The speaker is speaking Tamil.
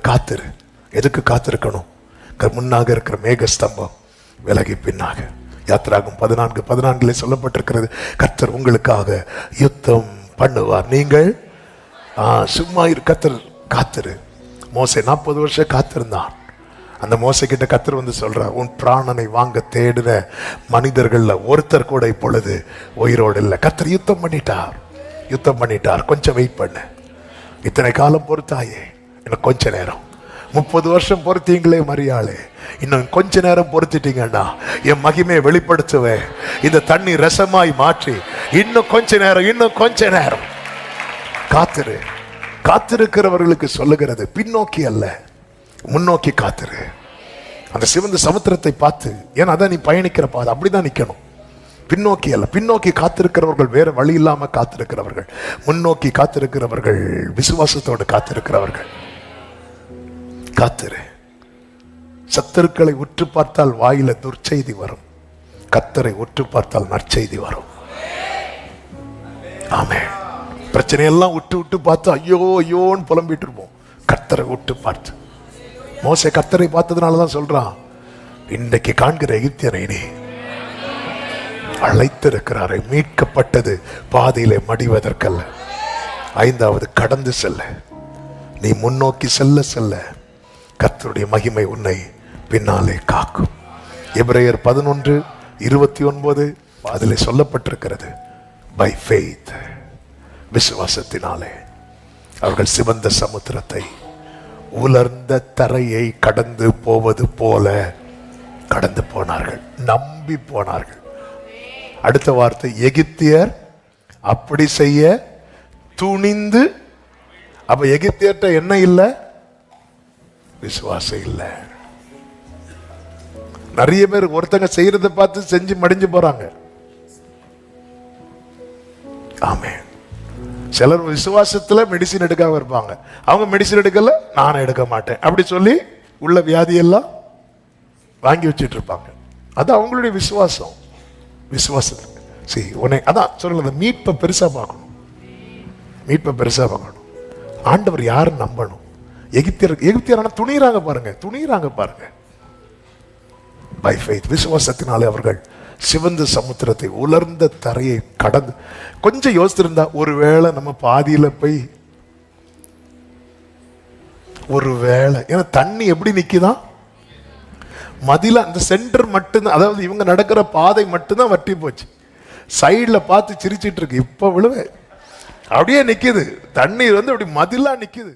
காத்திரு. எதுக்கு காத்திருக்கணும்? முன்னாக இருக்கிற மேக ஸ்தம்பம் விலகி பின்னாக. யாத்திராகும் பதினான்கு பதினான்கிலே சொல்லப்பட்டிருக்கிறது கர்த்தர் உங்களுக்காக யுத்தம் பண்ணுவார். நீங்கள்? சும்மா இரு கர்த்தர் காத்திரு. மோசை நாற்பது வருஷம் காத்திருந்தான். அந்த மோசை கிட்ட கத்தர் வந்து சொல்றார் உன் பிராணனை வாங்க தேடின மனிதர்கள்ல ஒருத்தர் கூட இப்பொழுது உயிரோடு இல்லை. கத்தர் யுத்தம் பண்ணிட்டார். யுத்தம் பண்ணிட்டார். கொஞ்சம் வெயிட் பண்ணு. இத்தனை காலம் பொறுத்தாயே. இன்னும் கொஞ்ச நேரம். முப்பது வருஷம் பொறுத்தீங்களே மரியாளே. இன்னும் கொஞ்ச நேரம் பொறுத்திட்டீங்கன்னா என் மகிமையை வெளிப்படுத்துவேன். இந்த தண்ணி ரசமாய் மாற்றி இன்னும் கொஞ்ச நேரம் இன்னும் கொஞ்ச நேரம். காத்திரு. காத்திருக்கிறவர்களுக்கு சொல்லுகிறது பின்னோக்கி அல்ல முன்னோக்கி காத்திரு. அந்த சிவந்த சமுத்திரத்தை பார்த்து ஏன்னா அதான் நீ பயணிக்கிற பாதை? அப்படிதான் நிக்கணும். பின்னோக்கி அல்ல பின்னோக்கி காத்திருக்கிறவர்கள் வேற வழி இல்லாம காத்திருக்கிறவர்கள். முன்னோக்கி காத்திருக்கிறவர்கள் விசுவாசத்தோடு காத்திருக்கிறவர்கள். காத்திரு. சத்துருக்களை உற்று பார்த்தால் வாயில துர்ச்செய்தி வரும். கத்தரை உற்று பார்த்தால் நற்செய்தி வரும். ஆமே பிரச்சனையெல்லாம் விட்டு விட்டு பார்த்து ஐயோ ஐயோன்னு புலம்பிட்டு இருப்போம். கத்தரை விட்டு பார்த்து. மோச கத்தரை பார்த்ததுனால தான் சொல்றான் இன்றைக்கு காண்கிற எகிப்தியனை நீ அழைத்திருக்கிறாரை. மீட்கப்பட்டது பாதியிலே மடிவதற்கல்ல. ஐந்தாவது கடந்து செல்ல. நீ முன்னோக்கி செல்ல செல்ல. கத்தருடைய மகிமை உன்னை பின்னாலே காக்கும். எபிரேயர் பதினொன்று இருபத்தி ஒன்பது அதில் சொல்லப்பட்டிருக்கிறது. பை ஃபெய்த் விசுவாசத்தினாலே அவர்கள் சிவந்த சமுத்திரத்தை உலர்ந்த தரையை கடந்து போவது போல கடந்து போனார்கள் நம்பி போனார்கள். அடுத்த வார்த்தை எகிப்தியர் அப்படி செய்ய துணிந்து அப்ப எகிப்தியர்கிட்ட என்ன இல்லை? விசுவாசம் இல்லை. நிறைய பேர் ஒருத்தங்க செய்யறத பார்த்து செஞ்சு மடிஞ்சு போறாங்க. ஆமே சிலர் விசுவாசத்துல மெடிசின் எடுக்காம இருப்பாங்க. அவங்க மெடிசின் எடுக்கல நானும் எடுக்க மாட்டேன். அப்படி சொல்லி உள்ள வியாதியெல்லாம் வாங்கி வச்சிட்டு இருப்பாங்க. அது அவங்களுடைய விசுவாசம். விசுவாசத்துக்கு. சரி உன்னை அதான் சொல்லுங்க மீட்பை பெருசா பார்க்கணும். மீட்பை பெருசா பார்க்கணும். ஆண்டவர் யாரும் நம்பணும்? எகிப்தியர் எகிப்தியரான துணிகிறாங்க பாருங்க துணிகிறாங்க பாருங்க. பை ஃபெய்த் விசுவாசத்தினாலே அவர்கள் சிவந்த சமுத்திரத்தை உலர்ந்த தரையை கடந்து கொஞ்சம் யோசித்திருந்தா ஒருவேளை நம்ம பாதியில் போய் ஒருவேளை ஏன்னா தண்ணி எப்படி நிற்கிதான் மதியில் அந்த சென்டர் மட்டும்தான் அதாவது இவங்க நடக்கிற பாதை மட்டும்தான் வட்டி போச்சு. சைடில் பார்த்து சிரிச்சிட்டு இருக்கு இப்போ விழுவே. அப்படியே நிற்கிது தண்ணீர் வந்து அப்படி மதிலாக நிற்கிது